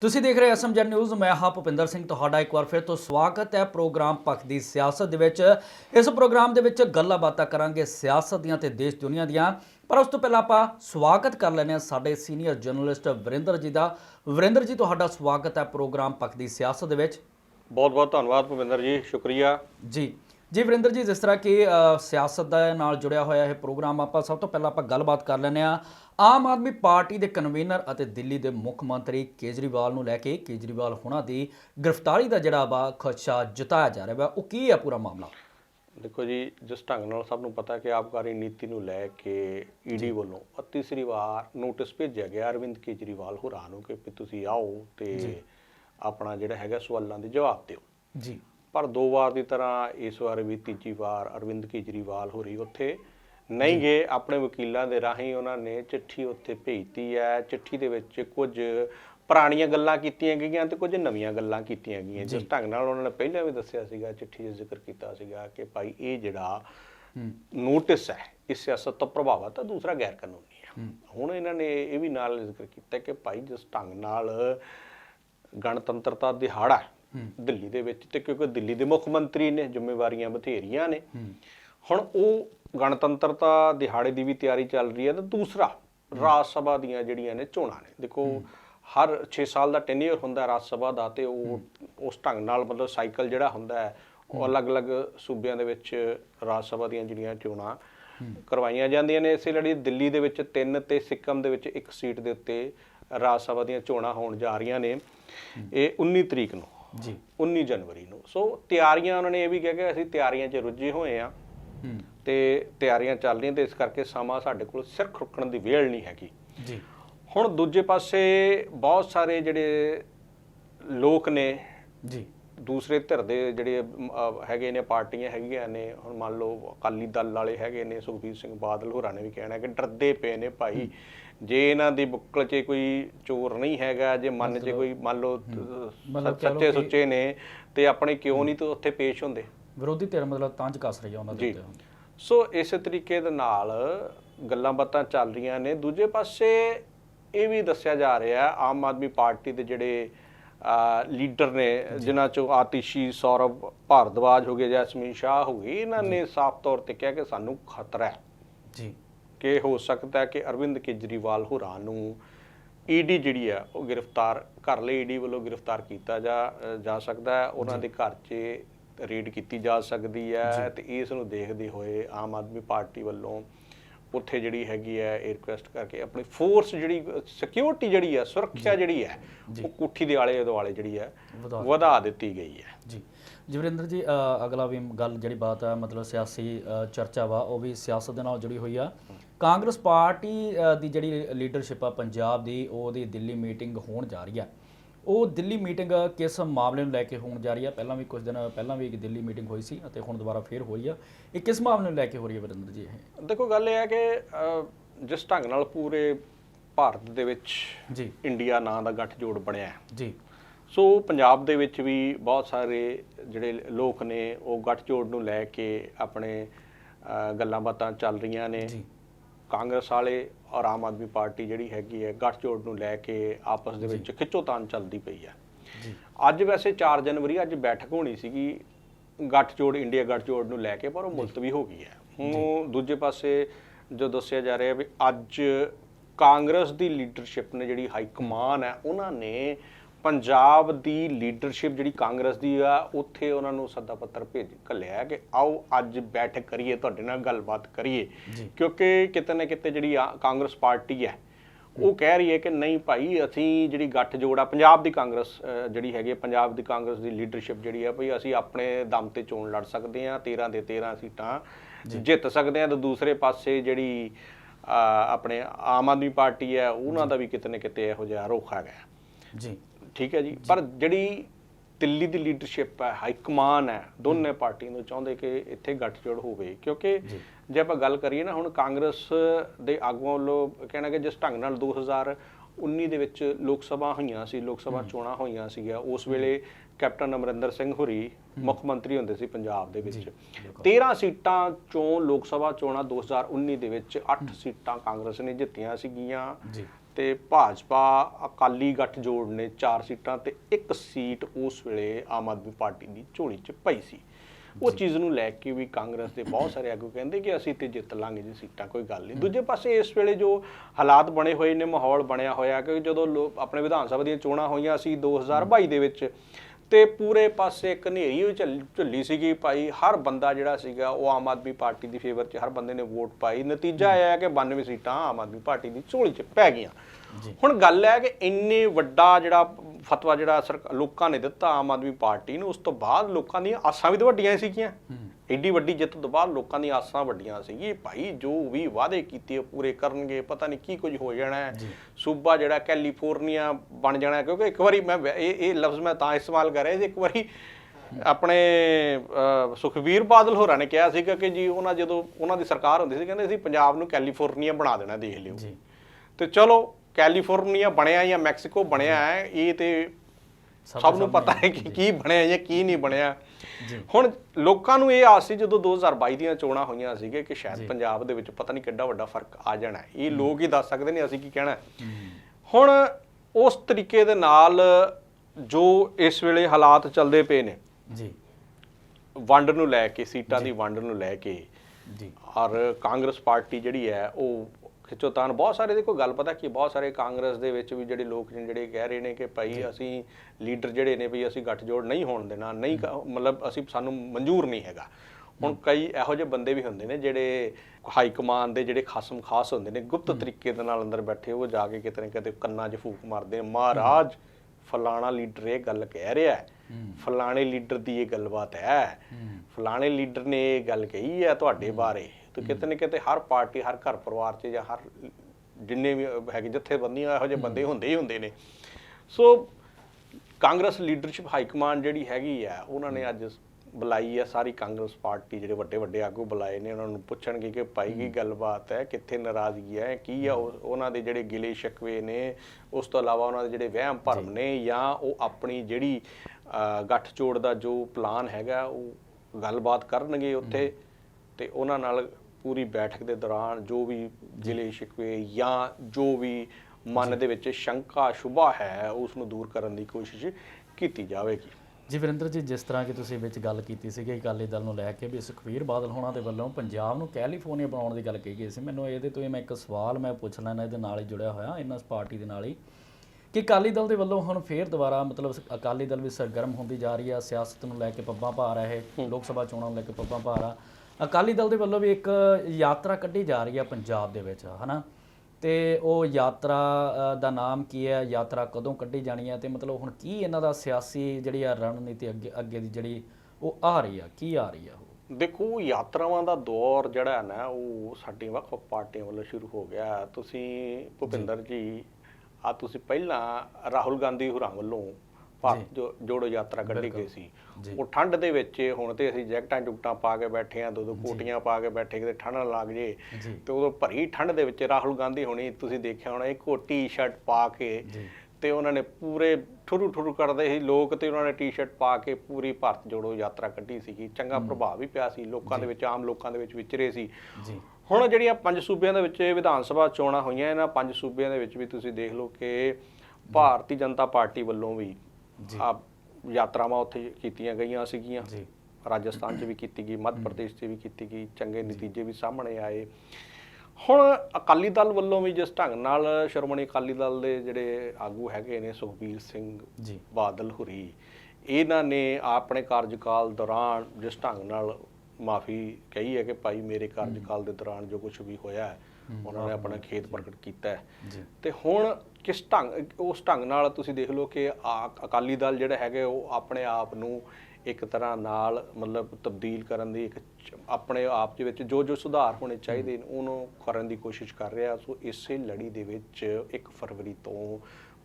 ਤੁਸੀਂ ਦੇਖ ਰਹੇ ਐਸਐਮਜਨ ਨਿਊਜ਼ ਮੈਂ ਹਾਂ ਭੁਪਿੰਦਰ ਸਿੰਘ ਤੁਹਾਡਾ ਇੱਕ ਵਾਰ ਫਿਰ ਤੋਂ ਸਵਾਗਤ ਹੈ ਪ੍ਰੋਗਰਾਮ ਪੱਖ ਦੀ ਸਿਆਸਤ ਦੇ ਵਿੱਚ। ਇਸ ਪ੍ਰੋਗਰਾਮ ਦੇ ਵਿੱਚ ਗੱਲਾਂ ਬਾਤਾਂ ਕਰਾਂਗੇ ਸਿਆਸਤ ਦੀਆਂ ਤੇ ਦੇਸ਼ ਦੁਨੀਆ ਦੀਆਂ। ਪਰ ਉਸ ਤੋਂ ਪਹਿਲਾਂ ਆਪਾਂ ਸਵਾਗਤ ਕਰ ਲੈਂਦੇ ਹਾਂ ਸਾਡੇ ਸੀਨੀਅਰ ਜਰਨਲਿਸਟ ਵਰਿੰਦਰ ਜੀ ਦਾ। ਵਰਿੰਦਰ ਜੀ ਤੁਹਾਡਾ ਸਵਾਗਤ ਹੈ ਪ੍ਰੋਗਰਾਮ ਪੱਖ ਦੀ ਸਿਆਸਤ ਦੇ ਵਿੱਚ। ਬਹੁਤ ਬਹੁਤ ਧੰਨਵਾਦ ਭੁਪਿੰਦਰ ਜੀ ਸ਼ੁਕਰੀਆ। ਜੀ। ਜੀ ਵਰਿੰਦਰ ਜੀ ਜਿਸ ਤਰ੍ਹਾਂ ਕਿ ਸਿਆਸਤ ਦੇ ਨਾਲ ਜੁੜਿਆ ਹੋਇਆ ਇਹ ਪ੍ਰੋਗਰਾਮ ਆਪਾਂ ਸਭ ਤੋਂ ਪਹਿਲਾਂ ਆਪਾਂ ਗੱਲਬਾਤ ਕਰ ਲੈਂਦੇ ਆ ਆਮ ਆਦਮੀ ਪਾਰਟੀ ਦੇ ਕਨਵੀਨਰ ਅਤੇ ਦਿੱਲੀ ਦੇ ਮੁੱਖ ਮੰਤਰੀ ਕੇਜਰੀਵਾਲ ਨੂੰ ਲੈ ਕੇ ਕੇਜਰੀਵਾਲ ਹੁਣਾਂ ਦੀ ਗ੍ਰਿਫਤਾਰੀ ਦਾ ਜਿਹੜਾ ਵਾ ਖਦਸ਼ਾ ਜਤਾਇਆ ਜਾ ਰਿਹਾ ਵਾ ਉਹ ਕੀ ਹੈ ਪੂਰਾ ਮਾਮਲਾ? ਦੇਖੋ ਜੀ ਜਿਸ ਢੰਗ ਨਾਲ ਸਭ ਨੂੰ ਪਤਾ ਕਿ ਆਬਕਾਰੀ ਨੀਤੀ ਨੂੰ ਲੈ ਕੇ ਈਡੀ ਵੱਲੋਂ ਅ ਤੀਸਰੀ ਵਾਰ ਨੋਟਿਸ ਭੇਜਿਆ ਗਿਆ ਅਰਵਿੰਦ ਕੇਜਰੀਵਾਲ ਹੋਰਾਂ ਨੂੰ ਕਿ ਤੁਸੀਂ ਆਓ ਤੇ ਆਪਣਾ ਜਿਹੜਾ ਹੈਗਾ ਸਵਾਲਾਂ ਦੇ ਜਵਾਬ ਦਿਓ। ਜੀ। ਪਰ ਦੋ ਵਾਰ ਦੀ ਤਰ੍ਹਾਂ ਇਸ ਵਾਰ ਵੀ ਤੀਜੀ ਵਾਰ ਅਰਵਿੰਦ ਕੇਜਰੀਵਾਲ ਹੋਰੀ ਉੱਥੇ। ਨਹੀਂ ਗਏ ਆਪਣੇ ਵਕੀਲਾਂ ਦੇ ਰਾਹੀਂ ਉਹਨਾਂ ਨੇ ਚਿੱਠੀ ਉੱਥੇ ਭੇਜਤੀ ਹੈ। ਚਿੱਠੀ ਦੇ ਵਿੱਚ ਕੁਝ ਪੁਰਾਣੀਆਂ ਗੱਲਾਂ ਕੀਤੀਆਂ ਗਈਆਂ ਤੇ ਕੁਝ ਨਵੀਆਂ ਗੱਲਾਂ ਕੀਤੀਆਂ ਗਈਆਂ। ਜਿਸ ਢੰਗ ਨਾਲ ਉਹਨਾਂ ਨੇ ਪਹਿਲਾਂ ਵੀ ਦੱਸਿਆ ਸੀਗਾ ਚਿੱਠੀ 'ਚ ਜ਼ਿਕਰ ਕੀਤਾ ਸੀਗਾ ਕਿ ਭਾਈ ਇਹ ਜਿਹੜਾ ਨੋਟਿਸ ਹੈ ਇਹ ਸਿਆਸਤ ਤੋਂ ਪ੍ਰਭਾਵਿਤ ਹੈ ਦੂਸਰਾ ਗੈਰ ਕਾਨੂੰਨੀ ਹੈ। ਹੁਣ ਇਹਨਾਂ ਨੇ ਇਹ ਵੀ ਨਾਲ ਜ਼ਿਕਰ ਕੀਤਾ ਕਿ ਭਾਈ ਜਿਸ ਢੰਗ ਨਾਲ ਗਣਤੰਤਰਤਾ ਦਿਹਾੜਾ ਹੈ ਦਿੱਲੀ ਦੇ ਵਿੱਚ ਤੇ ਕਿਉਂਕਿ ਦਿੱਲੀ ਦੇ ਮੁੱਖ ਮੰਤਰੀ ਨੇ ਜ਼ਿੰਮੇਵਾਰੀਆਂ ਬਥੇਰੀਆਂ ਨੇ। ਹੁਣ ਉਹ ਗਣਤੰਤਰਤਾ ਦਿਹਾੜੇ ਦੀ ਵੀ ਤਿਆਰੀ ਚੱਲ ਰਹੀ ਹੈ ਤੇ ਦੂਸਰਾ ਰਾਜ ਸਭਾ ਦੀਆਂ ਜਿਹੜੀਆਂ ਨੇ ਚੋਣਾਂ ਨੇ। ਦੇਖੋ ਹਰ 6 ਸਾਲ ਦਾ ਟੈਨਿਊਰ ਹੁੰਦਾ ਰਾਜ ਸਭਾ ਦਾ ਤੇ ਉਹ ਉਸ ਢੰਗ ਨਾਲ ਮਤਲਬ ਸਾਈਕਲ ਜਿਹੜਾ ਹੁੰਦਾ ਹੈ ਉਹ ਅਲੱਗ-ਅਲੱਗ ਸੂਬਿਆਂ ਦੇ ਵਿੱਚ ਰਾਜ ਸਭਾ ਦੀਆਂ ਜਿਹੜੀਆਂ ਚੋਣਾਂ ਕਰਵਾਈਆਂ ਜਾਂਦੀਆਂ ਨੇ। ਇਸੇ ਲੜੀ ਦਿੱਲੀ ਦੇ ਵਿੱਚ ਤਿੰਨ ਤੇ ਸਿੱਕਮ ਦੇ ਵਿੱਚ ਇੱਕ ਸੀਟ ਦੇ ਉੱਤੇ ਰਾਜ ਸਭਾ ਦੀਆਂ ਚੋਣਾਂ ਹੋਣ ਜਾ ਰਹੀਆਂ ਨੇ। ਇਹ 19 ਤਰੀਕ ਨੂੰ ਜੀ। 19 ਜਨਵਰੀ ਨੂੰ। ਸੋ ਤਿਆਰੀਆਂ ਉਹਨਾਂ ਨੇ ਇਹ ਵੀ ਕਿਹਾ ਕਿ ਅਸੀਂ ਤਿਆਰੀਆਂ 'ਚ ਰੁੱਝੇ ਹੋਏ ਆ ਤੇ ਤਿਆਰੀਆਂ ਚੱਲ ਰਹੀਆਂ ਤੇ ਇਸ ਕਰਕੇ ਸਮਾਂ ਸਾਡੇ ਕੋਲ ਸਿਰ ਖੁਰਕਣ ਦੀ ਵੇਲ ਨਹੀਂ ਹੈਗੀ। ਜੀ। ਹੁਣ ਦੂਜੇ ਪਾਸੇ ਬਹੁਤ ਸਾਰੇ ਜਿਹੜੇ ਲੋਕ ਨੇ ਜੀ। ਦੂਸਰੇ ਧਿਰ ਦੇ ਜਿਹੜੇ ਹੈਗੇ ਨੇ ਪਾਰਟੀਆਂ ਹੈਗੀਆਂ ਨੇ ਹੁਣ ਮੰਨ ਲਓ ਅਕਾਲੀ ਦਲ ਵਾਲੇ ਹੈਗੇ ਨੇ ਸੁਖਬੀਰ ਸਿੰਘ ਬਾਦਲ ਹੋਰਾਂ ਨੇ ਵੀ ਕਹਿਣਾ ਕਿ ਡਰਦੇ ਪਏ ਨੇ ਭਾਈ। ਜੇ ਇਹਨਾਂ ਦੀ ਬੁੱਕਲ 'ਚ ਕੋਈ ਚੋਰ ਨਹੀਂ ਹੈਗਾ ਜੇ ਮਨ 'ਚ ਕੋਈ ਮੰਨ ਲਓ ਸੱਚੇ ਸੁੱਚੇ ਨੇ ਤੇ ਆਪਣੇ ਕਿਉਂ ਨਹੀਂ ਤੇ ਉੱਥੇ ਪੇਸ਼ ਹੁੰਦੇ? ਵਿਰੋਧੀ ਧਿਰ ਮਤਲਬ ਤਾਂਜ ਕੱਸ ਰਹੀ ਉਹਨਾਂ ਦੇ ਉੱਤੇ। ਸੋ ਇਸੇ ਤਰੀਕੇ ਦੇ ਨਾਲ ਗੱਲਾਂ ਬਾਤਾਂ ਚੱਲ ਰਹੀਆਂ ਨੇ। ਦੂਜੇ ਪਾਸੇ ਇਹ ਵੀ ਦੱਸਿਆ ਜਾ ਰਿਹਾ ਆਮ ਆਦਮੀ ਪਾਰਟੀ ਦੇ ਜਿਹੜੇ ਲੀਡਰ ਨੇ ਜਿਨ੍ਹਾਂ ਚੋਂ ਆਤਿਸ਼ੀ ਸੌਰਵ ਭਾਰਦਵਾਜ ਹੋ ਗਏ ਜੈਸਮੀਨ ਸ਼ਾਹ ਹੋ ਗਈ ਇਹਨਾਂ ਨੇ ਸਾਫ਼ ਤੌਰ ਤੇ ਕਿਹਾ ਕਿ ਸਾਨੂੰ ਖਤਰਾ ਹੈ। ਜੀ। ਕਿ ਹੋ ਸਕਦਾ ਹੈ ਕਿ ਅਰਵਿੰਦ ਕੇਜਰੀਵਾਲ ਹੋਰਾਂ ਨੂੰ ਈਡੀ ਜਿਹੜੀ ਆ ਉਹ ਗ੍ਰਿਫਤਾਰ ਕਰ ਲਈ ਈਡੀ ਵੱਲੋਂ ਗ੍ਰਿਫਤਾਰ ਕੀਤਾ ਜਾ ਜਾ ਸਕਦਾ ਹੈ। ਉਹਨਾਂ ਦੇ ਘਰ 'ਚ ਰੇਡ ਕੀਤੀ ਜਾ ਸਕਦੀ ਹੈ ਤੇ ਇਸ ਨੂੰ ਦੇਖਦੇ ਹੋਏ ਆਮ ਆਦਮੀ ਪਾਰਟੀ ਵੱਲੋਂ ਉੱਥੇ ਜਿਹੜੀ ਹੈਗੀ ਹੈ ਇਹ ਰਿਕੁਐਸਟ ਕਰਕੇ ਆਪਣੀ ਫੋਰਸ ਜਿਹੜੀ ਸਿਕਿਉਰਿਟੀ ਜਿਹੜੀ ਹੈ ਸੁਰੱਖਿਆ ਜਿਹੜੀ ਹੈ ਉਹ ਕੁੱਠੀ ਦੇ ਆਲੇ ਦੁਆਲੇ ਜਿਹੜੀ ਹੈ ਵਧਾ ਦਿੱਤੀ। ਗਈ ਹੈ। ਜੀ। ਜਵਰਿੰਦਰ ਜੀ ਅਗਲਾ ਵੀ ਗੱਲ ਜਿਹੜੀ ਬਾਤ ਹੈ ਮਤਲਬ ਸਿਆਸੀ ਚਰਚਾ ਵਾ ਉਹ ਵੀ ਸਿਆਸਤ ਦੇ ਨਾਲ ਜੁੜੀ ਹੋਈ ਆ। ਕਾਂਗਰਸ ਪਾਰਟੀ ਦੀ ਜਿਹੜੀ ਲੀਡਰਸ਼ਿਪ ਆ ਪੰਜਾਬ ਦੀ ਉਹਦੀ ਦਿੱਲੀ ਮੀਟਿੰਗ ਹੋਣ ਜਾ ਰਹੀ ਆ। ਉਹ ਦਿੱਲੀ ਮੀਟਿੰਗ ਕਿਸ ਮਾਮਲੇ ਨੂੰ ਲੈ ਕੇ ਹੋਣ ਜਾ ਰਹੀ ਆ? ਪਹਿਲਾਂ ਵੀ ਕੁਝ ਦਿਨ ਪਹਿਲਾਂ ਵੀ ਇੱਕ ਦਿੱਲੀ ਮੀਟਿੰਗ ਹੋਈ ਸੀ ਅਤੇ ਹੁਣ ਦੁਬਾਰਾ ਫੇਰ ਹੋਈ ਆ। ਇਹ ਕਿਸ ਮਾਮਲੇ ਨੂੰ ਲੈ ਕੇ ਹੋ ਰਹੀ ਹੈ ਵਰਿੰਦਰ ਜੀ ਇਹ? ਦੇਖੋ ਗੱਲ ਇਹ ਹੈ ਕਿ ਜਿਸ ਢੰਗ ਨਾਲ ਪੂਰੇ ਭਾਰਤ ਦੇ ਵਿੱਚ ਜੀ। ਇੰਡੀਆ ਨਾਂ ਦਾ ਗੱਠਜੋੜ ਬਣਿਆ ਜੀ। ਸੋ ਪੰਜਾਬ ਦੇ ਵਿੱਚ ਵੀ ਬਹੁਤ ਸਾਰੇ ਜਿਹੜੇ ਲੋਕ ਨੇ ਉਹ ਗੱਠਜੋੜ ਨੂੰ ਲੈ ਕੇ ਆਪਣੇ ਗੱਲਾਂ ਬਾਤਾਂ ਚੱਲ ਰਹੀਆਂ ਨੇ। ਜੀ। ਕਾਂਗਰਸ ਵਾਲੇ ਔਰ ਆਮ ਆਦਮੀ ਪਾਰਟੀ ਜਿਹੜੀ ਹੈਗੀ ਹੈ ਗੱਠਜੋੜ ਨੂੰ ਲੈ ਕੇ ਆਪਸ ਦੇ ਵਿੱਚ ਖਿੱਚੋਤਾਣ ਚੱਲਦੀ ਪਈ ਹੈ। ਅੱਜ ਵੈਸੇ 4 ਜਨਵਰੀ ਅੱਜ ਬੈਠਕ ਹੋਣੀ ਸੀਗੀ ਗੱਠਜੋੜ ਇੰਡੀਆ ਗੱਠਜੋੜ ਨੂੰ ਲੈ ਕੇ ਪਰ ਉਹ ਮੁਲਤਵੀ ਹੋ ਗਈ ਹੈ। ਹੁਣ ਦੂਜੇ ਪਾਸੇ ਜੋ ਦੱਸਿਆ ਜਾ ਰਿਹਾ ਵੀ ਅੱਜ ਕਾਂਗਰਸ ਦੀ ਲੀਡਰਸ਼ਿਪ ਨੇ ਜਿਹੜੀ ਹਾਈ ਕਮਾਨ ਹੈ ਉਹਨਾਂ ਨੇ ਪੰਜਾਬ ਦੀ ਲੀਡਰਸ਼ਿਪ ਜਿਹੜੀ ਕਾਂਗਰਸ ਦੀ ਆ ਉੱਥੇ ਉਹਨਾਂ ਨੂੰ ਸੱਦਾ ਪੱਤਰ ਭੇਜ ਘੱਲਿਆ ਕਿ ਆਓ ਅੱਜ ਬੈਠਕ ਕਰੀਏ ਤੁਹਾਡੇ ਨਾਲ ਗੱਲਬਾਤ ਕਰੀਏ। ਕਿਉਂਕਿ ਕਿਤੇ ਨਾ ਕਿਤੇ ਜਿਹੜੀ ਕਾਂਗਰਸ ਪਾਰਟੀ ਹੈ ਉਹ ਕਹਿ ਰਹੀ ਹੈ ਕਿ ਨਹੀਂ ਭਾਈ ਅਸੀਂ ਜਿਹੜੀ ਗੱਠ ਜੋੜ ਆ ਪੰਜਾਬ ਦੀ ਕਾਂਗਰਸ ਜਿਹੜੀ ਹੈਗੀ ਹੈ, ਪੰਜਾਬ ਦੀ ਕਾਂਗਰਸ ਦੀ ਲੀਡਰਸ਼ਿਪ ਜਿਹੜੀ ਆ ਭਈ ਅਸੀਂ ਆਪਣੇ ਦਮ ਤੇ ਚੋਣ ਲੜ ਸਕਦੇ ਆ 13 ਦੇ 13 ਸੀਟਾਂ ਜਿੱਤ ਸਕਦੇ ਆ ਤੇ ਦੂਸਰੇ ਪਾਸੇ ਜਿਹੜੀ ਆਪਣੇ ਆਮ ਆਦਮੀ ਪਾਰਟੀ ਹੈ ਉਹਨਾਂ ਦਾ ਵੀ ਕਿਤੇ ਨਾ ਕਿਤੇ ਇਹੋ ਜਿਹਾ ਰੁਖ ਹੈਗਾ। ਜੀ। ਠੀਕ ਹੈ ਜੀ। ਪਰ ਜਿਹੜੀ ਦਿੱਲੀ ਦੀ ਲੀਡਰਸ਼ਿਪ ਹੈ ਹਾਈ ਕਮਾਨ ਹੈ ਦੋਨੇ ਪਾਰਟੀਆਂ ਨੂੰ ਚਾਹੁੰਦੇ ਕਿ ਇੱਥੇ ਗੱਠਜੋੜ ਹੋਵੇ। ਕਿਉਂਕਿ ਜੇ। ਆਪਾਂ ਗੱਲ ਕਰੀਏ ਨਾ ਹੁਣ ਕਾਂਗਰਸ ਦੇ ਆਗੂਆਂ ਵੱਲੋਂ ਕਹਿਣਾ ਕਿ ਜਿਸ ਢੰਗ ਨਾਲ 2019 ਦੇ ਵਿੱਚ ਲੋਕ ਸਭਾ ਹੋਈਆਂ ਸੀ ਲੋਕ ਸਭਾ ਚੋਣਾਂ ਹੋਈਆਂ ਸੀਗੀਆਂ ਉਸ ਵੇਲੇ ਕੈਪਟਨ ਅਮਰਿੰਦਰ ਸਿੰਘ ਹੁਰੀ ਮੁੱਖ ਮੰਤਰੀ ਹੁੰਦੇ ਸੀ ਪੰਜਾਬ ਦੇ ਵਿੱਚ। 13 ਸੀਟਾਂ ਚੋਂ ਲੋਕ ਸਭਾ ਚੋਣਾਂ 2019 ਦੇ ਵਿੱਚ 8 ਸੀਟਾਂ ਕਾਂਗਰਸ ਨੇ ਜਿੱਤੀਆਂ ਸੀਗੀਆਂ। ਜੀ। ਤੇ ਭਾਜਪਾ ਅਕਾਲੀ ਗੱਠਜੋੜ ਨੇ 4 ਸੀਟਾਂ ਤੇ ਇੱਕ ਸੀਟ ਉਸ ਵੇਲੇ ਆਮ ਆਦਮੀ ਪਾਰਟੀ ਦੀ ਝੋਲੀ 'ਚ ਪਈ ਸੀ। ਉਹ ਚੀਜ਼ ਨੂੰ ਲੈ ਕੇ ਵੀ ਕਾਂਗਰਸ ਦੇ ਬਹੁਤ ਸਾਰੇ ਆਗੂ ਕਹਿੰਦੇ ਕਿ ਅਸੀਂ ਤੇ ਜਿੱਤ ਲਾਂਗੇ ਜੀ ਸੀਟਾਂ ਕੋਈ ਗੱਲ ਨਹੀਂ। ਦੂਜੇ ਪਾਸੇ ਇਸ ਵੇਲੇ ਜੋ ਹਾਲਾਤ ਬਣੇ ਹੋਏ ਨੇ ਮਾਹੌਲ ਬਣਿਆ ਹੋਇਆ ਕਿ ਜਦੋਂ ਆਪਣੇ ਵਿਧਾਨ ਸਭਾ ਦੀਆਂ ਚੋਣਾਂ ਹੋਈਆਂ ਸੀ 2022 ਦੇ ਵਿੱਚ ਤੇ ਪੂਰੇ ਪਾਸੇ ਇੱਕ ਹਨੇਰੀ ਹੋਈ ਝੱਲ- ਝੱਲੀ ਸੀਗੀ ਭਾਈ। ਹਰ ਬੰਦਾ ਜਿਹੜਾ ਸੀਗਾ, ਉਹ ਆਮ ਆਦਮੀ ਪਾਰਟੀ ਦੀ ਫੇਵਰ 'ਚ ਹਰ ਬੰਦੇ ਨੇ ਵੋਟ ਪਾਈ। ਨਤੀਜਾ ਇਹ ਹੈ ਕਿ 92 ਸੀਟਾਂ ਆਮ ਆਦਮੀ ਪਾਰਟੀ ਦੀ ਝੋਲੀ 'ਚ ਪੈ ਗਈਆਂ। ਹੁਣ ਗੱਲ ਹੈ ਕਿ ਇੰਨੇ ਵੱਡਾ ਜਿਹੜਾ ਫਤਵਾ ਜਿਹੜਾ ਲੋਕਾਂ ਨੇ ਦਿੱਤਾ ਆਮ ਆਦਮੀ ਪਾਰਟੀ ਨੂੰ ਉਸ ਤੋਂ ਬਾਅਦ ਲੋਕਾਂ ਦੀਆਂ ਆਸਾਂ ਵੀ ਤਾਂ ਵੱਡੀਆਂ ਸੀਗੀਆਂ। ਐਡੀ ਵੱਡੀ ਜਿੱਤ ਤੋਂ ਬਾਅਦ ਲੋਕਾਂ ਦੀਆਂ ਆਸਾਂ ਵੱਡੀਆਂ ਸੀਗੀ ਭਾਈ ਜੋ ਵੀ ਵਾਅਦੇ ਕੀਤੇ ਪੂਰੇ ਕਰਨਗੇ ਪਤਾ ਨਹੀਂ ਕੀ ਕੁਝ ਹੋ ਜਾਣਾ ਹੈ। ਸੂਬਾ ਜਿਹੜਾ ਕੈਲੀਫੋਰਨੀਆ ਬਣ ਜਾਣਾ ਕਿਉਂਕਿ ਇੱਕ ਵਾਰੀ ਮੈਂ ਇਹ ਇਹ ਲਫ਼ਜ਼ ਮੈਂ ਤਾਂ ਇਸਤੇਮਾਲ ਕਰ ਰਿਹਾ ਸੀ ਇੱਕ ਵਾਰੀ ਆਪਣੇ ਅਹ, ਸੁਖਬੀਰ ਬਾਦਲ ਹੋਰਾਂ ਨੇ ਕਿਹਾ ਸੀਗਾ ਕਿ ਜੀ ਉਹਨਾਂ ਜਦੋਂ ਉਹਨਾਂ ਦੀ ਸਰਕਾਰ ਹੁੰਦੀ ਸੀ ਕਹਿੰਦੇ ਅਸੀਂ ਪੰਜਾਬ ਨੂੰ ਕੈਲੀਫੋਰਨੀਆ ਬਣਾ ਦੇਣਾ ਦੇਖ ਲਿਓ। ਤੇ ਚਲੋ ਕੈਲੀਫੋਰਨੀਆ ਬਣਿਆ ਜਾਂ ਮੈਕਸੀਕੋ ਬਣਿਆ ਹੈ ਇਹ ਤੇ ਸਭ ਨੂੰ ਪਤਾ ਹੈ ਕਿ ਕੀ ਬਣਿਆ ਜਾਂ ਕੀ ਨਹੀਂ ਬਣਿਆ। ਹੁਣ ਲੋਕਾਂ ਨੂੰ ਇਹ ਆਸ ਸੀ ਜਦੋਂ 2022 ਦੀਆਂ ਚੋਣਾਂ ਹੋਈਆਂ ਸੀਗੇ ਕਿ। ਸ਼ਾਇਦ ਪੰਜਾਬ ਦੇ ਵਿੱਚ ਪਤਾ ਨਹੀਂ ਕਿੱਡਾ ਵੱਡਾ ਫ਼ਰਕ ਆ ਜਾਣਾ। ਇਹ ਲੋਕ ਹੀ ਦੱਸ ਸਕਦੇ ਨੇ ਅਸੀਂ ਕੀ ਕਹਿਣਾ ਹੁਣ ਉਸ ਤਰੀਕੇ ਦੇ ਨਾਲ ਜੋ ਇਸ ਵੇਲੇ ਹਾਲਾਤ ਚੱਲਦੇ ਪਏ ਨੇ ਜੀ। ਵੰਡ ਨੂੰ ਲੈ ਕੇ ਸੀਟਾਂ ਦੀ ਵੰਡ ਨੂੰ ਲੈ ਕੇ ਜੀ। ਔਰ ਕਾਂਗਰਸ ਪਾਰਟੀ ਜਿਹੜੀ ਹੈ ਉਹ ਖਿੱਚੋਤਾਣ ਬਹੁਤ ਸਾਰੇ ਦੇਖੋ ਗੱਲ ਪਤਾ ਕੀ ਬਹੁਤ ਸਾਰੇ ਕਾਂਗਰਸ ਦੇ ਵਿੱਚ ਵੀ ਜਿਹੜੇ ਲੋਕ ਨੇ ਜਿਹੜੇ ਕਹਿ ਰਹੇ ਨੇ ਕਿ ਭਾਈ ਅਸੀਂ ਲੀਡਰ ਜਿਹੜੇ ਨੇ ਵੀ ਅਸੀਂ ਗੱਠਜੋੜ ਨਹੀਂ ਹੋਣ ਦੇਣਾ ਨਹੀਂ ਮਤਲਬ ਅਸੀਂ ਸਾਨੂੰ ਮਨਜ਼ੂਰ ਨਹੀਂ ਹੈਗਾ। ਹੁਣ ਕਈ ਇਹੋ ਜਿਹੇ ਬੰਦੇ ਵੀ ਹੁੰਦੇ ਨੇ ਜਿਹੜੇ ਹਾਈ ਕਮਾਨ ਦੇ ਜਿਹੜੇ ਖਾਸਮ ਖਾਸ ਹੁੰਦੇ ਨੇ ਗੁਪਤ ਤਰੀਕੇ ਦੇ ਨਾਲ ਅੰਦਰ ਬੈਠੇ ਉਹ ਜਾ ਕੇ ਕਿਤੇ ਨਾ ਕਿਤੇ ਕੰਨਾਂ 'ਚ ਫੂਕ ਮਾਰਦੇ ਨੇ। ਮਹਾਰਾਜ ਫਲਾਣਾ ਲੀਡਰ ਇਹ ਗੱਲ ਕਹਿ ਰਿਹਾ ਹੈ। ਫਲਾਣੇ ਲੀਡਰ ਦੀ ਇਹ ਗੱਲਬਾਤ ਹੈ। ਫਲਾਣੇ ਲੀਡਰ ਨੇ ਇਹ ਗੱਲ ਕਹੀ ਹੈ ਤੁਹਾਡੇ ਬਾਰੇ। ਤੇ ਕਿਤੇ ਨਾ ਕਿਤੇ ਹਰ ਪਾਰਟੀ ਹਰ ਘਰ ਪਰਿਵਾਰ 'ਚ ਜਾਂ ਹਰ ਜਿੰਨੇ ਵੀ ਹੈਗੇ ਜਥੇਬੰਦੀਆਂ ਇਹੋ ਜਿਹੇ ਬੰਦੇ ਹੁੰਦੇ ਹੀ ਹੁੰਦੇ ਨੇ। So Congress leadership high command ਜਿਹੜੀ ਹੈਗੀ ਆ ਉਹਨਾਂ ਨੇ ਅੱਜ ਬੁਲਾਈ ਹੈ ਸਾਰੀ ਕਾਂਗਰਸ ਪਾਰਟੀ ਜਿਹੜੇ ਵੱਡੇ ਵੱਡੇ ਆਗੂ ਬੁਲਾਏ ਨੇ ਉਹਨਾਂ ਨੂੰ ਪੁੱਛਣਗੇ ਕਿ ਭਾਈ ਕੀ ਗੱਲਬਾਤ ਹੈ ਕਿੱਥੇ ਨਾਰਾਜ਼ਗੀ ਹੈ ਕੀ ਆ ਉਹ- ਉਹਨਾਂ ਦੇ ਜਿਹੜੇ ਗਿਲੇ ਸ਼ਿਕਵੇ ਨੇ ਉਸ ਤੋਂ ਇਲਾਵਾ ਉਹਨਾਂ ਦੇ ਜਿਹੜੇ ਵਹਿਮ ਭਰਮ ਨੇ ਜਾਂ ਉਹ ਆਪਣੀ ਜਿਹੜੀ ਗੱਠਜੋੜ ਦਾ ਜੋ ਪਲਾਨ ਹੈਗਾ ਉਹ ਗੱਲਬਾਤ ਕਰਨਗੇ ਉੱਥੇ ਤੇ ਉਹਨਾਂ ਨਾਲ ਪੂਰੀ ਬੈਠਕ ਦੇ ਦੌਰਾਨ ਜੋ ਵੀ ਗਿਲੇ ਸ਼ਿਕਵੇ ਜਾਂ ਜੋ ਵੀ ਮਨ ਦੇ ਵਿੱਚ ਸ਼ੰਕਾ ਸ਼ੁਭਾ ਹੈ ਉਸ ਨੂੰ ਦੂਰ ਕਰਨ ਦੀ ਕੋਸ਼ਿਸ਼ ਕੀਤੀ ਜਾਵੇਗੀ। ਜੀ ਵਰਿੰਦਰ ਜੀ ਜਿਸ ਤਰ੍ਹਾਂ ਕਿ ਤੁਸੀਂ ਵਿੱਚ ਗੱਲ ਕੀਤੀ ਸੀ ਕਿ ਅਕਾਲੀ ਦਲ ਨੂੰ ਲੈ ਕੇ ਵੀ ਸੁਖਵੀਰ ਬਾਦਲ ਹੋਣਾ ਦੇ ਵੱਲੋਂ ਪੰਜਾਬ ਨੂੰ ਕੈਲੀਫੋਰਨੀਆ ਬਣਾਉਣ ਦੀ ਗੱਲ ਕਹੀ ਗਈ ਸੀ। ਮੈਨੂੰ ਇਹਦੇ ਤੋਂ ਹੀ ਮੈਂ ਇੱਕ ਸਵਾਲ ਮੈਂ ਪੁੱਛ ਲੈਣਾ ਇਹਦੇ ਨਾਲ ਹੀ ਜੁੜਿਆ ਹੋਇਆ ਇਹਨਾਂ ਪਾਰਟੀ ਦੇ ਨਾਲ ਹੀ ਕਿ ਅਕਾਲੀ ਦਲ ਦੇ ਵੱਲੋਂ ਹੁਣ ਫੇਰ ਦੁਬਾਰਾ ਮਤਲਬ ਅਕਾਲੀ ਦਲ ਵੀ ਸਰਗਰਮ ਹੁੰਦੀ ਜਾ ਰਹੀ ਆ ਸਿਆਸਤ ਨੂੰ ਲੈ ਕੇ ਪੱਬਾਂ ਪਾ ਰਿਹਾ ਹੈ। ਲੋਕ ਸਭਾ ਚੋਣਾਂ ਨੂੰ ਲੈ ਕੇ ਪੱਬਾਂ ਪਾ ਰਿਹਾ ਅਕਾਲੀ ਦਲ ਦੇ ਵੱਲੋਂ ਵੀ ਇੱਕ ਯਾਤਰਾ ਕੱਢੀ ਜਾ ਰਹੀ ਆ ਪੰਜਾਬ ਦੇ ਵਿੱਚ ਹਨਾ? ਤੇ ਉਹ ਯਾਤਰਾ ਦਾ ਨਾਮ ਕੀ ਹੈ? ਯਾਤਰਾ ਕਦੋਂ ਕੱਢੀ ਜਾਣੀ ਹੈ? ਤੇ ਮਤਲਬ ਹੁਣ ਕੀ ਇਹਨਾਂ ਦਾ ਸਿਆਸੀ ਜਿਹੜੀ ਆ ਰਣਨੀਤੀ ਅੱਗੇ ਅੱਗੇ ਦੀ ਜਿਹੜੀ ਉਹ ਆ ਰਹੀ ਆ ਕੀ ਆ ਰਹੀ ਆ ਉਹ? ਦੇਖੋ ਯਾਤਰਾਵਾਂ ਦਾ ਦੌਰ ਜਿਹੜਾ ਹੈ ਨਾ ਉਹ ਸਾਡੀ ਵੱਖ ਵੱਖ ਪਾਰਟੀਆਂ ਵੱਲੋਂ ਸ਼ੁਰੂ ਹੋ ਗਿਆ। ਹੈ। ਤੁਸੀਂ ਭੁਪਿੰਦਰ ਜੀ। ਆ ਤੁਸੀਂ ਪਹਿਲਾਂ ਰਾਹੁਲ ਗਾਂਧੀ ਹੋਰਾਂ ਵੱਲੋਂ ਭਾਰਤ ਜੋ- ਜੋੜੋ ਯਾਤਰਾ ਕੱਢੀ ਗਈ ਸੀ। ਉਹ ਠੰਡ ਦੇ ਵਿੱਚ ਹੁਣ ਤੇ ਅਸੀਂ ਜੈਕਟਾਂ ਜੁਕਟਾਂ ਪਾ ਕੇ ਬੈਠੇ ਆ ਦੋ ਦੋ ਕੋਟੀਆਂ ਪਾ ਕੇ ਬੈਠੇ ਕਿਤੇ ਠੰਡ ਨਾ ਲੱਗ ਜੇ। ਤੇ ਉਦੋਂ ਭਰੀ ਠੰਡ ਦੇ ਵਿੱਚ ਰਾਹੁਲ ਗਾਂਧੀ ਹੁਣੀ ਤੁਸੀਂ ਦੇਖਿਆ ਹੋਣਾ ਇੱਕ ਟੀ-ਸ਼ਰਟ ਪਾ ਕੇ ਤੇ ਉਹਨਾਂ ਨੇ ਪੂਰੇ ਠੁਰੂ ਠੁਰੂ ਕਰਦੇ ਸੀ ਲੋਕ ਤੇ ਉਹਨਾਂ ਨੇ ਟੀ-ਸ਼ਰਟ ਪਾ ਕੇ ਪੂਰੀ ਭਾਰਤ ਜੋੜੋ ਯਾਤਰਾ ਕੱਢੀ ਸੀਗੀ। ਚੰਗਾ ਪ੍ਰਭਾਵ ਵੀ ਪਿਆ ਸੀ ਲੋਕਾਂ ਦੇ ਵਿੱਚ ਆਮ ਲੋਕਾਂ ਦੇ ਵਿੱਚ ਵਿਚਰੇ ਸੀ। ਜੀ। ਹੁਣ ਜਿਹੜੀਆਂ ਪੰਜ ਸੂਬਿਆਂ ਦੇ ਵਿੱਚ ਵਿਧਾਨ ਸਭਾ ਚੋਣਾਂ ਹੋਈਆਂ ਇਹਨਾਂ ਪੰਜ ਸੂਬਿਆਂ ਦੇ ਵਿੱਚ ਵੀ ਤੁਸੀਂ ਦੇਖ ਲਓ ਕਿ ਭਾਰਤੀ ਜਨਤਾ ਪਾਰਟੀ ਵੱਲੋਂ ਵੀ। ਆ ਯਾਤਰਾਵਾਂ ਉੱਥੇ ਕੀਤੀਆਂ ਗਈਆਂ ਸੀਗੀਆਂ। ਜੀ। ਰਾਜਸਥਾਨ 'ਚ ਵੀ ਕੀਤੀ ਗਈ ਮੱਧ ਪ੍ਰਦੇਸ਼ 'ਚ ਵੀ ਕੀਤੀ ਗਈ ਚੰਗੇ ਨਤੀਜੇ ਵੀ ਸਾਹਮਣੇ ਆਏ। ਹੁਣ ਅਕਾਲੀ ਦਲ ਵੱਲੋਂ ਵੀ ਜਿਸ ਢੰਗ ਨਾਲ ਸ਼੍ਰੋਮਣੀ ਅਕਾਲੀ ਦਲ ਦੇ ਜਿਹੜੇ ਆਗੂ ਹੈਗੇ ਨੇ ਸੁਖਬੀਰ ਸਿੰਘ ਜੀ। ਬਾਦਲ ਹੁਰੀ ਇਹਨਾਂ ਨੇ ਆਪਣੇ ਕਾਰਜਕਾਲ ਦੌਰਾਨ ਜਿਸ ਢੰਗ ਨਾਲ ਮਾਫੀ ਕਹੀ ਹੈ ਕਿ ਭਾਈ ਮੇਰੇ ਕਾਰਜਕਾਲ ਦੇ ਦੌਰਾਨ ਜੋ ਕੁਝ ਵੀ ਹੋਇਆ ਹੈ ਉਹਨਾਂ ਨੇ ਆਪਣਾ ਖੇਤ ਪ੍ਰਗਟ ਕੀਤਾ ਹੈ। ਤੇ ਹੁਣ ਕਿਸ ਢੰਗ ਉਸ ਢੰਗ ਨਾਲ ਤੁਸੀਂ ਦੇਖ ਲਓ ਕਿ ਅਕਾਲੀ ਦਲ ਜਿਹੜਾ ਹੈਗਾ ਉਹ ਆਪਣੇ ਆਪ ਨੂੰ ਇੱਕ ਤਰ੍ਹਾਂ ਨਾਲ ਮਤਲਬ ਤਬਦੀਲ ਕਰਨ ਦੀ ਇੱਕ ਆਪਣੇ ਆਪ ਦੇ ਵਿੱਚ ਜੋ ਜੋ ਸੁਧਾਰ ਹੋਣੇ ਚਾਹੀਦੇ ਨੇ ਉਹਨੂੰ ਕਰਨ ਦੀ ਕੋਸ਼ਿਸ਼ ਕਰ ਰਿਹਾ। ਸੋ ਇਸੇ ਲੜੀ ਦੇ ਵਿੱਚ 1 ਫਰਵਰੀ ਤੋਂ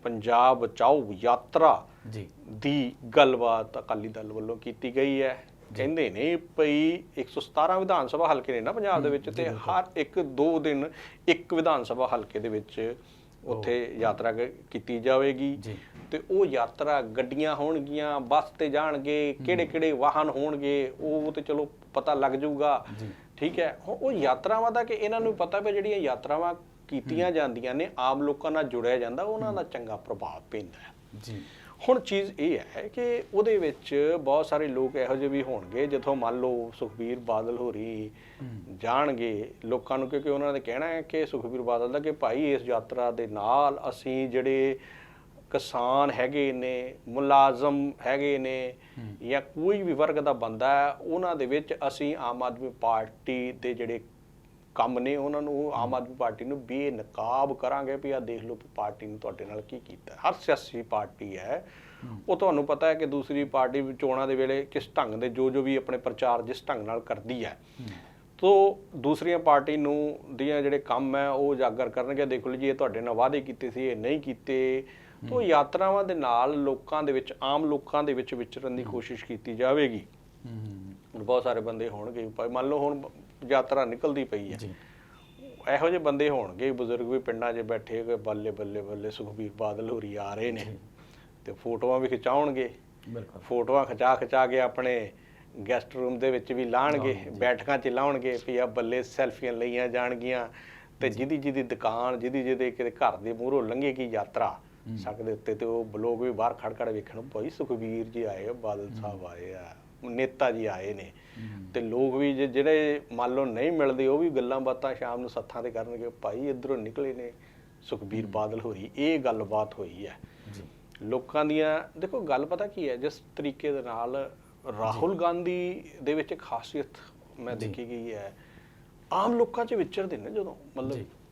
ਪੰਜਾਬ ਬਚਾਓ ਯਾਤਰਾ ਜੀ। ਦੀ ਗੱਲਬਾਤ ਅਕਾਲੀ ਦਲ ਵੱਲੋਂ ਕੀਤੀ ਗਈ ਹੈ। ਕਹਿੰਦੇ ਨੇ ਭਈ 117 ਵਿਧਾਨ ਸਭਾ ਹਲਕੇ ਨੇ ਨਾ ਪੰਜਾਬ ਦੇ ਵਿੱਚ ਤੇ ਹਰ ਇੱਕ ਦੋ ਦਿਨ ਇੱਕ ਵਿਧਾਨ ਸਭਾ ਹਲਕੇ ਦੇ ਵਿੱਚ ਉੱਥੇ ਯਾਤਰਾ ਕੀਤੀ ਜਾਵੇਗੀ। ਤੇ ਉਹ ਯਾਤਰਾ ਗੱਡੀਆਂ ਹੋਣਗੀਆਂ ਬੱਸ ਤੇ ਜਾਣਗੇ ਕਿਹੜੇ ਕਿਹੜੇ ਵਾਹਨ ਹੋਣਗੇ ਉਹ ਤੇ ਚਲੋ ਪਤਾ ਲੱਗ ਜਾਊਗਾ। ਠੀਕ ਹੈ? ਉਹ ਯਾਤਰਾਵਾਂ ਦਾ ਕਿ ਇਹਨਾਂ ਨੂੰ ਪਤਾ ਵੀ ਜਿਹੜੀਆਂ ਯਾਤਰਾਵਾਂ ਕੀਤੀਆਂ ਜਾਂਦੀਆਂ ਨੇ ਆਮ ਲੋਕਾਂ ਨਾਲ ਜੁੜਿਆ ਜਾਂਦਾ ਉਹਨਾਂ ਦਾ ਚੰਗਾ ਪ੍ਰਭਾਵ ਪੈਂਦਾ ਹੈ। ਜੀ। ਹੁਣ ਚੀਜ਼ ਇਹ ਹੈ ਕਿ ਉਹਦੇ ਵਿੱਚ ਬਹੁਤ ਸਾਰੇ ਲੋਕ ਇਹੋ ਜਿਹੇ ਵੀ ਹੋਣਗੇ ਜਦੋਂ ਮੰਨ ਲਓ ਸੁਖਬੀਰ ਬਾਦਲ ਹੋਰੀ ਜਾਣਗੇ ਲੋਕਾਂ ਨੂੰ ਕਿਉਂਕਿ ਉਹਨਾਂ ਨੇ ਕਹਿਣਾ ਹੈ ਕਿ ਸੁਖਬੀਰ ਬਾਦਲ ਦਾ ਕਿ ਭਾਈ ਇਸ ਯਾਤਰਾ ਦੇ ਨਾਲ ਅਸੀਂ ਜਿਹੜੇ ਕਿਸਾਨ ਹੈਗੇ ਨੇ ਮੁਲਾਜ਼ਮ ਹੈਗੇ ਨੇ ਜਾਂ ਕੋਈ ਵੀ ਵਰਗ ਦਾ ਬੰਦਾ ਹੈ ਉਹਨਾਂ ਦੇ ਵਿੱਚ ਅਸੀਂ ਆਮ ਆਦਮੀ ਪਾਰਟੀ ਦੇ ਜਿਹੜੇ ਕੰਮ ਨੇ ਉਹਨਾਂ ਨੂੰ ਆਮ ਆਦਮੀ ਪਾਰਟੀ ਨੂੰ ਬੇਨਕਾਬ ਕਰਾਂਗੇ ਵੀ ਆ ਦੇਖ ਲਓ ਪਾਰਟੀ ਨੇ ਤੁਹਾਡੇ ਨਾਲ ਕੀ ਕੀਤਾ। ਹਰ ਸਿਆਸੀ ਪਾਰਟੀ ਹੈ। ਉਹ ਤੁਹਾਨੂੰ ਪਤਾ ਹੈ ਕਿ ਦੂਸਰੀ ਪਾਰਟੀ ਚੋਣਾਂ ਦੇ ਵੇਲੇ ਕਿਸ ਢੰਗ ਦੇ ਜੋ ਜੋ ਵੀ ਆਪਣੇ ਪ੍ਰਚਾਰ ਜਿਸ ਢੰਗ ਨਾਲ ਕਰਦੀ ਹੈ। ਤੋ ਦੂਸਰੀਆਂ ਪਾਰਟੀ ਨੂੰ ਦੀਆਂ ਜਿਹੜੇ ਕੰਮ ਹੈ ਉਹ ਉਜਾਗਰ ਕਰਨਗੇ। ਦੇਖ ਲਓ ਜੀ ਇਹ ਤੁਹਾਡੇ ਨਾਲ ਵਾਅਦੇ ਕੀਤੇ ਸੀ ਇਹ ਨਹੀਂ ਕੀਤੇ। ਤੋ ਯਾਤਰਾਵਾਂ ਦੇ ਨਾਲ ਲੋਕਾਂ ਦੇ ਵਿੱਚ ਆਮ ਲੋਕਾਂ ਦੇ ਵਿੱਚ ਵਿਚਰਨ ਦੀ ਕੋਸ਼ਿਸ਼ ਕੀਤੀ ਜਾਵੇਗੀ। ਬਹੁਤ ਸਾਰੇ ਬੰਦੇ ਹੋਣਗੇ। ਮੰਨ ਲਓ ਹੁਣ ਯਾਤਰਾ ਨਿਕਲਦੀ ਪਈ ਹੈ। ਜੀ। ਇਹੋ ਜਿਹੇ ਬੰਦੇ ਹੋਣਗੇ ਬਜ਼ੁਰਗ ਵੀ ਪਿੰਡਾਂ 'ਚ ਬੈਠੇ ਕਿ ਬੱਲੇ ਬੱਲੇ ਬੱਲੇ ਸੁਖਬੀਰ ਬਾਦਲ ਹੋਰੀ ਆ ਰਹੇ ਨੇ। ਤੇ ਫੋਟੋਆਂ ਵੀ ਖਿਚਾਉਣਗੇ। ਬਿਲਕੁਲ। ਫੋਟੋਆਂ ਖਿਚਾ ਖਿਚਾ ਕੇ ਆਪਣੇ ਗੈਸਟ ਰੂਮ ਦੇ ਵਿੱਚ ਵੀ ਲਾਣਗੇ ਬੈਠਕਾਂ 'ਚ ਲਾਉਣਗੇ ਵੀ ਆ ਬੱਲੇ ਸੈਲਫੀਆਂ ਲਈਆਂ ਜਾਣਗੀਆਂ। ਤੇ ਜਿਹਦੀ ਜਿਹਦੀ ਦੁਕਾਨ ਜਿਹਦੀ ਜਿਹਦੇ ਕਿਤੇ ਘਰ ਦੇ ਮੂਹਰੋਂ ਲੰਘੇਗੀ ਯਾਤਰਾ ਸੜਕ ਦੇ ਉੱਤੇ ਤੇ ਉਹ ਲੋਕ ਵੀ ਬਾਹਰ ਖੜ ਖੜ ਵੇਖਣ ਭਾਈ ਸੁਖਬੀਰ ਜੀ ਆਏ ਬਾਦਲ ਸਾਹਿਬ ਆਏ ਆ। ਨੇਤਾ ਜੀ ਆਏ ਨੇ। ਤੇ ਲੋਕ ਵੀ ਜੇ- ਜਿਹੜੇ ਮੰਨ ਲਓ ਨਹੀਂ ਮਿਲਦੇ ਉਹ ਵੀ ਗੱਲਾਂ ਬਾਤਾਂ ਸ਼ਾਮ ਨੂੰ ਸੱਥਾਂ ਤੇ ਕਰਨਗੇ ਭਾਈ ਇਧਰੋਂ ਨਿਕਲੇ ਨੇ ਸੁਖਬੀਰ ਬਾਦਲ ਹੋਰੀ ਇਹ ਗੱਲਬਾਤ ਹੋਈ ਹੈ। ਲੋਕਾਂ ਦੀਆਂ ਦੇਖੋ ਗੱਲ ਪਤਾ ਕੀ ਹੈ ਜਿਸ ਤਰੀਕੇ ਦੇ ਨਾਲ ਰਾਹੁਲ ਗਾਂਧੀ ਦੇ ਵਿੱਚ ਖਾਸੀਅਤ ਮੈਂ ਦੇਖੀ ਗਈ ਹੈ। ਆਮ ਲੋਕਾਂ 'ਚ ਵਿਚਰਦੇ ਨੇ ਜਦੋਂ ਮਤਲਬ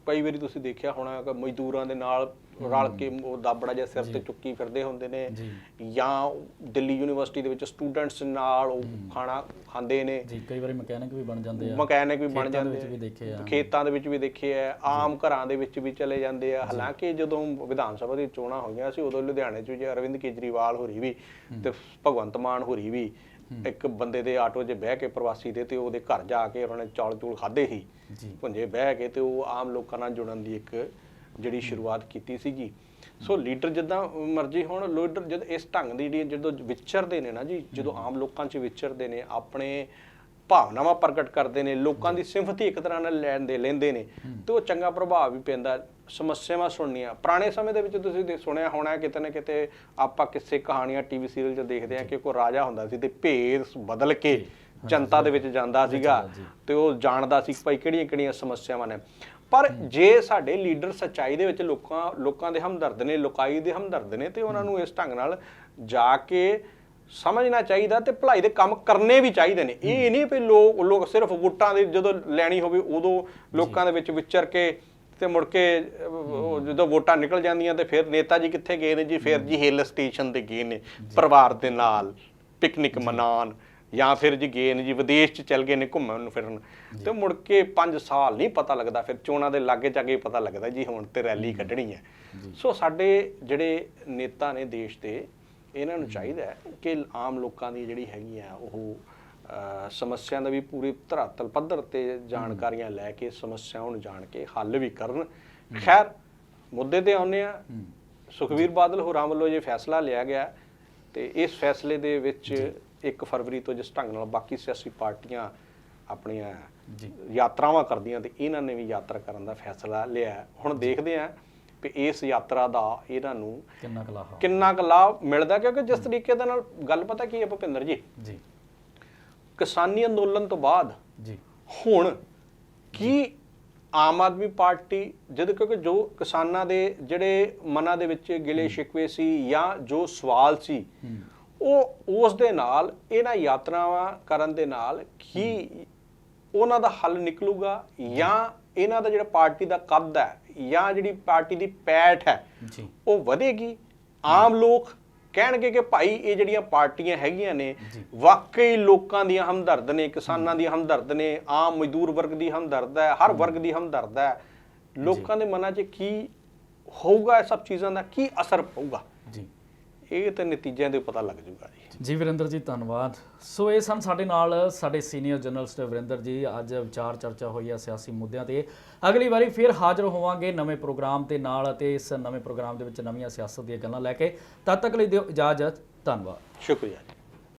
ਕਈ ਵਾਰੀ ਤੁਸੀਂ ਦੇਖਿਆ ਹੋਣਾ ਕਿ ਮਜ਼ਦੂਰਾਂ ਦੇ ਨਾਲ ਰਲ ਕੇ ਉਹ ਦਾਬੜਾ ਜਿਹਾ ਸਿਰ ਤੇ ਚੁੱਕੀ ਫਿਰਦੇ ਹੁੰਦੇ ਨੇ ਜੀ। ਜਾਂ ਦਿੱਲੀ ਯੂਨੀਵਰਸਿਟੀ ਦੇ ਵਿੱਚ ਸਟੂਡੈਂਟਸ ਨਾਲ ਉਹ ਖਾਣਾ ਖਾਂਦੇ ਨੇ। ਜੀ ਕਈ ਵਾਰੀ ਮਕੈਨਿਕ ਵੀ ਬਣ ਜਾਂਦੇ ਆ। ਮਕੈਨਿਕ ਵੀ ਬਣ ਜਾਂਦੇ ਵਿੱਚ ਵੀ ਦੇਖੇ ਆ। ਖੇਤਾਂ ਦੇ ਵਿੱਚ ਵੀ ਦੇਖੇ ਆ। ਆਮ ਘਰਾਂ ਦੇ ਵਿੱਚ ਵੀ ਚਲੇ ਜਾਂਦੇ ਆ। ਹਾਲਾਂਕਿ ਜਦੋਂ ਵਿਧਾਨ ਸਭਾ ਦੀ ਚੋਣਾਂ ਹੋਈਆਂ ਸੀ ਉਦੋਂ ਲੁਧਿਆਣੇ 'ਚ ਵੀ ਅਰਵਿੰਦ ਕੇਜਰੀਵਾਲ ਹੋਰੀ ਵੀ ਤੇ ਭਗਵੰਤ ਮਾਨ ਹੋਰੀ ਵੀ ਇੱਕ ਬੰਦੇ ਦੇ ਆਟੋ 'ਚ ਬਹਿ ਕੇ ਪ੍ਰਵਾਸੀ ਦੇ ਤੇ ਉਹਦੇ ਘਰ ਜਾ ਕੇ ਉਹਨਾਂ ਨੇ ਚੌਲ ਚੂਲ ਖਾਦੇ ਸੀ। ਭੁੰਜੇ ਬਹਿ ਕੇ ਤੇ ਉਹ ਆਮ ਲੋਕਾਂ ਨਾਲ ਜੁੜਨ ਦੀ ਇੱਕ ਜਿਹੜੀ ਸ਼ੁਰੂਆਤ ਕੀਤੀ ਸੀਗੀ। ਸੋ ਲੀਡਰ ਜਿੱਦਾਂ ਮਰਜ਼ੀ ਹੁਣ ਲੀਡਰ ਜਦ ਇਸ ਢੰਗ ਦੀ ਜਿਹੜੀ ਜਦੋਂ ਵਿਚਰਦੇ ਨੇ ਨਾ ਜੀ ਜਦੋਂ ਆਮ ਲੋਕਾਂ 'ਚ ਵਿਚਰਦੇ ਨੇ ਆਪਣੇ ਭਾਵਨਾਵਾਂ ਪ੍ਰਗਟ ਕਰਦੇ ਨੇ ਲੋਕਾਂ ਦੀ ਸਿੰਪਥੀ ਇੱਕ ਤਰ੍ਹਾਂ ਨਾਲ ਲੈਣ ਦੇ ਲੈਂਦੇ ਨੇ ਤੇ ਉਹ ਚੰਗਾ ਪ੍ਰਭਾਵ ਵੀ ਪੈਂਦਾ। ਸਮੱਸਿਆਵਾਂ ਸੁਣਨੀਆਂ। ਪੁਰਾਣੇ ਸਮੇਂ ਦੇ ਵਿੱਚ ਤੁਸੀਂ ਦੇ ਸੁਣਿਆ ਹੋਣਾ ਕਿਤੇ ਨਾ ਕਿਤੇ ਆਪਾਂ ਕਿਸੇ ਕਹਾਣੀਆਂ ਟੀਵੀ ਸੀਰੀਅਲ 'ਚ ਦੇਖਦੇ ਆ ਕਿ ਕੋਈ ਰਾਜਾ ਹੁੰਦਾ ਸੀ ਤੇ ਭੇਦ ਬਦਲ ਕੇ ਜਨਤਾ ਦੇ ਵਿੱਚ ਜਾਂਦਾ ਸੀਗਾ ਤੇ ਉਹ ਜਾਣਦਾ ਸੀ ਭਾਈ ਕਿਹੜੀਆਂ ਕਿਹੜੀਆਂ ਸਮੱਸਿਆਵਾਂ ਨੇ। ਪਰ ਜੇ ਸਾਡੇ ਲੀਡਰ ਸੱਚਾਈ ਦੇ ਵਿੱਚ ਲੋਕਾਂ ਲੋਕਾਂ ਦੇ ਹਮਦਰਦ ਨੇ ਲੋਕਾਈ ਦੇ ਹਮਦਰਦ ਨੇ ਤੇ ਉਹਨਾਂ ਨੂੰ ਇਸ ਢੰਗ ਨਾਲ ਜਾ ਕੇ ਸਮਝਣਾ ਚਾਹੀਦਾ ਤੇ ਭਲਾਈ ਦੇ ਕੰਮ ਕਰਨੇ ਵੀ ਚਾਹੀਦੇ ਨੇ। ਇਹ ਨਹੀਂ ਵੀ ਲੋਕ ਲੋਕ ਸਿਰਫ ਵੋਟਾਂ ਦੇ ਜਦੋਂ ਲੈਣੀ ਹੋਵੇ ਉਦੋਂ ਲੋਕਾਂ ਦੇ ਵਿੱਚ ਵਿਚਰ ਕੇ ਤੇ ਮੁੜ ਕੇ ਜਦੋਂ ਵੋਟਾਂ ਨਿਕਲ ਜਾਂਦੀਆਂ ਤੇ ਫਿਰ ਨੇਤਾ ਜੀ ਕਿੱਥੇ ਗਏ ਨੇ ਜੀ? ਫਿਰ ਜੀ ਹਿੱਲ ਸਟੇਸ਼ਨ ਤੇ ਗਏ ਨੇ ਪਰਿਵਾਰ ਦੇ ਨਾਲ ਪਿਕਨਿਕ ਮਨਾਉਣ ਜਾਂ ਫਿਰ ਜੀ ਗਏ ਨੇ ਜੀ ਵਿਦੇਸ਼ ਚ ਚਲ ਗਏ ਨੇ ਘੁੰਮਣ ਫਿਰਨ ਤੇ ਮੁੜ ਕੇ 5 ਸਾਲ ਨਹੀਂ ਪਤਾ ਲੱਗਦਾ ਫਿਰ ਚੋਣਾਂ ਦੇ ਲਾਗੇ ਜਾ ਕੇ ਪਤਾ ਲੱਗਦਾ ਜੀ ਹੁਣ ਤੇ ਰੈਲੀ ਕੱਢਣੀ ਹੈ। ਸੋ ਸਾਡੇ ਜਿਹੜੇ ਨੇਤਾ ਨੇ ਦੇਸ਼ ਦੇ ਇਹਨਾਂ ਨੂੰ ਚਾਹੀਦਾ ਕਿ ਆਮ ਲੋਕਾਂ ਦੀ ਜਿਹੜੀ ਹੈਗੀ ਆ ਉਹ ਸਮੱਸਿਆ ਦਾ ਵੀ ਪੂਰੀ ਧਰਾਤਲ ਪੱਧਰ ਤੇ ਜਾਣਕਾਰੀਆਂ ਲੈ ਕੇ ਸਮੱਸਿਆਵਾਂ ਨੂੰ ਜਾਣ ਕੇ ਹੱਲ ਵੀ ਕਰਨ। ਖੈਰ ਮੁੱਦੇ ਤੇ ਆਉਂਦੇ ਆ ਸੁਖਵੀਰ ਬਾਦਲ ਹੋਰਾਂ ਵੱਲੋਂ ਜੇ ਫੈਸਲਾ ਲਿਆ ਗਿਆ ਤੇ ਇਸ ਫੈਸਲੇ ਦੇ ਵਿੱਚ 1 ਫਰਵਰੀ ਤੋਂ ਜਿਸ ਢੰਗ ਨਾਲ ਬਾਕੀ ਸਿਆਸੀ ਪਾਰਟੀਆਂ ਆਪਣੀਆਂ ਯਾਤਰਾਵਾਂ ਕਰਦੀਆਂ ਤੇ ਇਹਨਾਂ ਨੇ ਵੀ ਯਾਤਰਾ ਕਰਨ ਦਾ ਫੈਸਲਾ ਲਿਆ। ਹੁਣ ਦੇਖਦੇ ਆਂ ਕਿ ਇਸ ਯਾਤਰਾ ਦਾ ਇਹਨਾਂ ਨੂੰ ਕਿੰਨਾ ਕੁ ਲਾਹਾ ਕਿੰਨਾ ਕੁ ਲਾਭ ਮਿਲਦਾ ਕਿਉਂਕਿ ਜਿਸ ਤਰੀਕੇ ਦੇ ਨਾਲ ਗੱਲ ਪਤਾ ਕੀ ਹੈ ਭੁਪਿੰਦਰ ਜੀ? ਜੀ। ਕਿਸਾਨੀ ਅੰਦੋਲਨ ਤੋਂ ਬਾਅਦ ਜੀ। ਹੁਣ ਕੀ ਆਮ ਆਦਮੀ ਪਾਰਟੀ ਜਦ ਕਿਉਂਕਿ ਜੋ ਕਿਸਾਨਾਂ ਦੇ ਜਿਹੜੇ ਮਨਾਂ ਦੇ ਵਿੱਚ ਗਿਲੇ ਸ਼ਿਕਵੇ ਸੀ ਜਾਂ ਜੋ ਸਵਾਲ ਸੀ ਉਹ ਉਸ ਦੇ ਨਾਲ ਇਹਨਾਂ ਯਾਤਰਾਵਾਂ ਕਰਨ ਦੇ ਨਾਲ ਕੀ ਉਹਨਾਂ ਦਾ ਹੱਲ ਨਿਕਲੂਗਾ ਜਾਂ ਇਹਨਾਂ ਦਾ ਜਿਹੜਾ ਪਾਰਟੀ ਦਾ ਕੱਦ ਹੈ ਜਾਂ ਜਿਹੜੀ ਪਾਰਟੀ ਦੀ ਪੈਠ ਹੈ ਉਹ ਵਧੇਗੀ? ਆਮ ਲੋਕ ਕਹਿਣਗੇ ਕਿ ਭਾਈ ਇਹ ਜਿਹੜੀਆਂ ਪਾਰਟੀਆਂ ਹੈਗੀਆਂ ਨੇ ਵਾਕਈ ਲੋਕਾਂ ਦੀਆਂ ਹਮਦਰਦ ਨੇ ਕਿਸਾਨਾਂ ਦੀਆਂ ਹਮਦਰਦ ਨੇ ਆਮ ਮਜ਼ਦੂਰ ਵਰਗ ਦੀ ਹਮਦਰਦ ਹੈ ਹਰ ਵਰਗ ਦੀ ਹਮਦਰਦ ਹੈ। ਲੋਕਾਂ ਦੇ ਮਨਾਂ 'ਚ ਕੀ ਹੋਊਗਾ ਇਹ ਸਭ ਚੀਜ਼ਾਂ ਦਾ ਕੀ ਅਸਰ ਪਊਗਾ? ਜੀ। ਇਹ ਤਾਂ ਨਤੀਜਿਆਂ ਦੇ ਪਤਾ ਲੱਗ ਜੂਗਾ ਜੀ ਜੀ ਵਿਰਿੰਦਰ ਜੀ, ਧੰਨਵਾਦ। ਸੋ ਇਹ ਸਨ ਸਾਡੇ ਨਾਲ ਸਾਡੇ ਸੀਨੀਅਰ ਜਰਨਲਿਸਟ ਵਿਰਿੰਦਰ ਜੀ। ਅੱਜ ਵਿਚਾਰ ਚਰਚਾ ਹੋਈ ਹੈ ਸਿਆਸੀ ਮੁੱਦਿਆਂ ਤੇ। ਅਗਲੀ ਵਾਰੀ ਫਿਰ ਹਾਜ਼ਰ ਹੋਵਾਂਗੇ ਨਵੇਂ ਪ੍ਰੋਗਰਾਮ ਦੇ ਨਾਲ ਅਤੇ ਇਸ ਨਵੇਂ ਪ੍ਰੋਗਰਾਮ ਦੇ ਵਿੱਚ ਨਵੀਆਂ ਸਿਆਸਤ ਦੀਆਂ ਗੱਲਾਂ ਲੈ ਕੇ। ਤਦ ਤੱਕ ਲਈ ਦਿਓ ਇਜਾਜ਼ਤ। ਧੰਨਵਾਦ। ਸ਼ੁਕਰੀਆ ਜੀ।